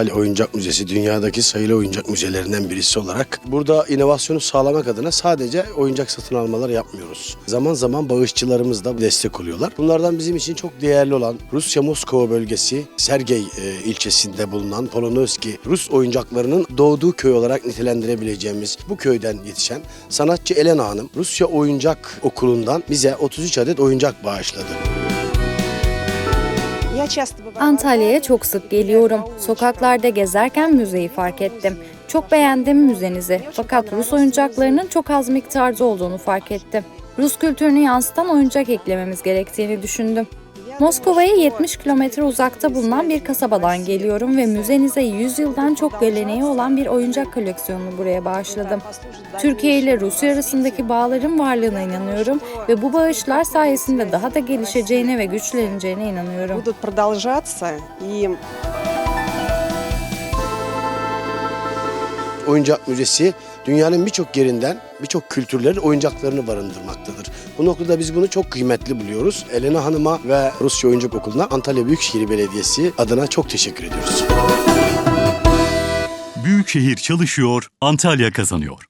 Antalya Oyuncak Müzesi dünyadaki sayılı oyuncak müzelerinden birisi olarak burada inovasyonu sağlamak adına sadece oyuncak satın almalar yapmıyoruz. Zaman zaman bağışçılarımız da destek oluyorlar. Bunlardan bizim için çok değerli olan Rusya Moskova bölgesi Sergey e, ilçesinde bulunan Polonezki Rus oyuncaklarının doğduğu köy olarak nitelendirebileceğimiz bu köyden yetişen sanatçı Elena Hanım Rusya Oyuncak Okulu'ndan bize 33 adet oyuncak bağışladı. Antalya'ya çok sık geliyorum. Sokaklarda gezerken müzeyi fark ettim. Çok beğendim müzenizi. Fakat Rus oyuncaklarının çok az miktarda olduğunu fark ettim. Rus kültürünü yansıtan oyuncak eklememiz gerektiğini düşündüm. Moskova'ya 70 kilometre uzakta bulunan bir kasabadan geliyorum ve müzenize 100 yıldan çok geleneği olan bir oyuncak koleksiyonunu buraya bağışladım. Türkiye ile Rusya arasındaki bağların varlığına inanıyorum ve bu bağışlar sayesinde daha da gelişeceğine ve güçleneceğine inanıyorum. будут продолжаться и Oyuncak Müzesi dünyanın birçok yerinden birçok kültürlerin oyuncaklarını barındırmaktadır. Bu noktada biz bunu çok kıymetli buluyoruz. Elena Hanım'a ve Rusya Oyuncak Okulu'na Antalya Büyükşehir Belediyesi adına çok teşekkür ediyoruz. Büyükşehir çalışıyor, Antalya kazanıyor.